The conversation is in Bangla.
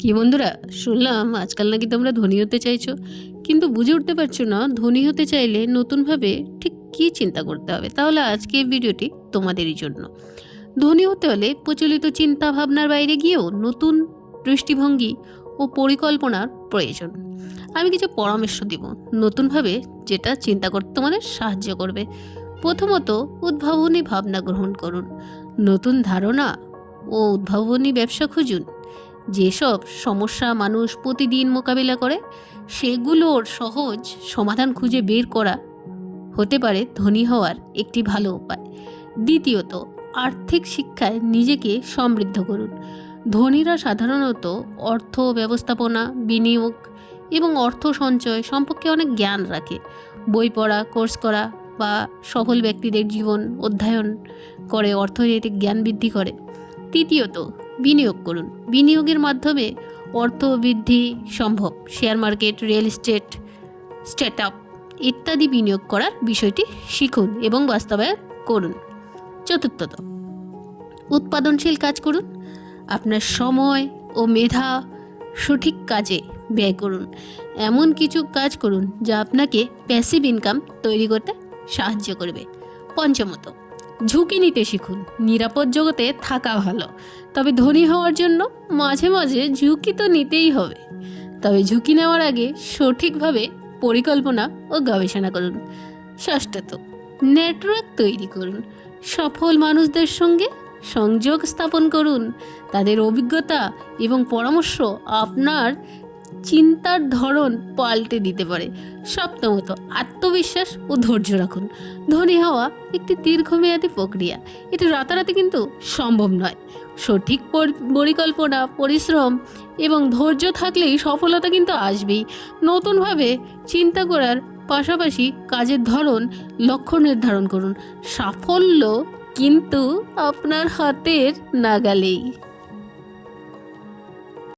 কি বন্ধুরা, শুনলাম আজকাল নাকি তোমরা ধনী হতে চাইছো। কিন্তু বুঝে উঠতে পারছ না, ধনী হতে চাইলে নতুনভাবে ঠিক কী চিন্তা করতে হবে, তাহলে আজকে ভিডিওটি তোমাদেরই জন্য। ধনী হতে হলে প্রচলিত চিন্তা ভাবনার বাইরে গিয়েও নতুন দৃষ্টিভঙ্গি ও পরিকল্পনার প্রয়োজন। আমি কিছু পরামর্শ দিব, নতুনভাবে যেটা চিন্তা করতে তোমাদের সাহায্য করবে। প্রথমত, উদ্ভাবনী ভাবনা গ্রহণ করুন। নতুন ধারণা ও উদ্ভাবনী ব্যবসা খুঁজুন। যেসব সমস্যা মানুষ প্রতিদিন মোকাবিলা করে, সেগুলোর সহজ সমাধান খুঁজে বের করা হতে পারে ধনী হওয়ার একটি ভালো উপায়। দ্বিতীয়ত, আর্থিক শিক্ষায় নিজেকে সমৃদ্ধ করুন। ধনীরা সাধারণত অর্থ ব্যবস্থাপনা, বিনিয়োগ এবং অর্থ সঞ্চয় সম্পর্কে অনেক জ্ঞান রাখে। বই পড়া, কোর্স করা বা সফল ব্যক্তিদের জীবন অধ্যয়ন করে অর্থনৈতিক জ্ঞান বৃদ্ধি করে। তৃতীয়ত বিনিয়োগ করুন। বিনিয়োগের মাধ্যমে অর্থ বৃদ্ধি সম্ভব। Share market, real estate startup ইত্যাদি বিনিয়োগ করার বিষয়টি শিখুন এবং বাস্তবায়ন করুন। চতুর্থত, উৎপাদনশীল কাজ করুন। আপনার সময় ও মেধা সঠিক কাজে ব্যয় করুন। এমন কিছু কাজ করুন যা আপনাকে প্যাসিভ ইনকাম তৈরি করতে সাহায্য করবে। পঞ্চমত ঝুঁকি নিতে শিখুন। নিরাপদ জগতে থাকা ভালো। তবে ধনী হওয়ার জন্য মাঝে মাঝে ঝুঁকি তো নিতেই হবে। তবে ঝুঁকি নেওয়ার আগে সঠিকভাবে পরিকল্পনা ও গবেষণা করুন। ষষ্ঠত, নেটওয়ার্ক তৈরি করুন। সফল মানুষদের সঙ্গে সংযোগ স্থাপন করুন। তাদের অভিজ্ঞতা এবং পরামর্শ আপনার চিন্তার ধরন পাল্টে দিতে পারে। সপ্তমত, আত্মবিশ্বাস ও ধৈর্য রাখুন। ধনী হওয়া একটি দীর্ঘমেয়াদী প্রক্রিয়া। এটা রাতারাতি কিন্তু সম্ভব নয়। সঠিক পরিকল্পনা, পরিশ্রম এবং ধৈর্য থাকলেই সফলতা কিন্তু আসবেই। নতুনভাবে চিন্তা করার পাশাপাশি কাজের ধরন লক্ষ্য নির্ধারণ করুন। সাফল্য কিন্তু আপনার হাতের নাগালেই।